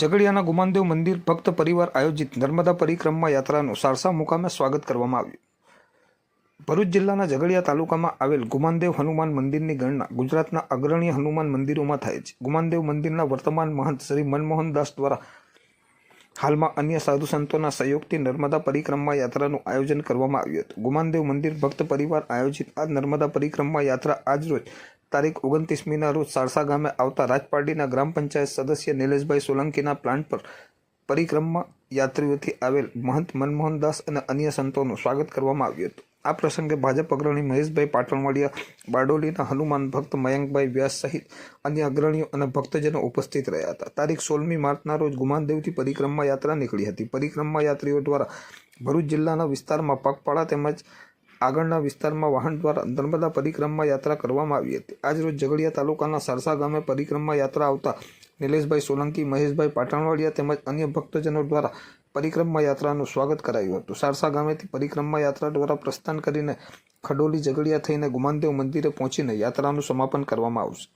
ઝઘડિયાના ગુમાનદેવ મંદિર ભક્ત પરિવાર આયોજિત નર્મદા પરિક્રમા યાત્રાનું સારસા મુકામે સ્વાગત કરવામાં આવ્યું. ભરૂચ જિલ્લાના ઝઘડિયા તાલુકામાં આવેલ ગુમાનદેવ હનુમાન મંદિરની ગણના ગુજરાતના અગ્રણી હનુમાન મંદિરોમાં થાય છે. ગુમાનદેવ મંદિરના વર્તમાન મહંત શ્રી મનમોહન દાસ દ્વારા હાલમાં અન્ય સાધુ સંતોના સહયોગથી નર્મદા પરિક્રમા યાત્રાનું આયોજન કરવામાં આવ્યું હતું. ગુમાનદેવ મંદિર ભક્ત પરિવાર આયોજિત આ નર્મદા પરિક્રમા યાત્રા આજરોજ તારીખ ઓગણત્રીસમીના રોજ સારસા ગામે આવતા રાજપાર્ટીના ગ્રામ પંચાયત સદસ્ય નિલેશભાઈ સોલંકીના પ્લાન્ટ પર પરિક્રમા યાત્રીઓથી આવેલ મહંત મનમોહન દાસ અને અન્ય સંતોનું સ્વાગત કરવામાં આવ્યું હતું. આ પ્રસંગે ભાજપ અગ્રણી મહેશભાઈ પાટણવાડિયા, બારડોલીના હનુમાન ભક્ત મયંકભાઈ વ્યાસ સહિત અન્ય અગ્રણીઓ અને ભક્તજનો ઉપસ્થિત રહ્યા હતા. તારીખ સોળમી માર્ચના રોજ ગુમાનદેવથી પરિક્રમા યાત્રા નીકળી હતી. પરિક્રમા યાત્રીઓ દ્વારા ભરૂચ જિલ્લાના વિસ્તારમાં પગપાળા તેમજ આગળના વિસ્તારમાં વાહન દ્વારા નર્મદા પરિક્રમા યાત્રા કરવામાં આવી હતી. આજરોજ ઝઘડિયા તાલુકાના સરસા ગામે પરિક્રમા યાત્રા આવતા નિલેશભાઈ સોલંકી, મહેશભાઈ પાટણવાડિયા તેમજ અન્ય ભક્તજનો દ્વારા પરિક્રમા યાત્રાનું સ્વાગત કરાયું હતું. સારસા ગામેથી પરિક્રમા યાત્રા દ્વારા પ્રસ્થાન કરીને ખડોલી ઝઘડિયા થઈને ગુમાનદેવ મંદિરે પહોંચીને યાત્રાનું સમાપન કરવામાં આવશે.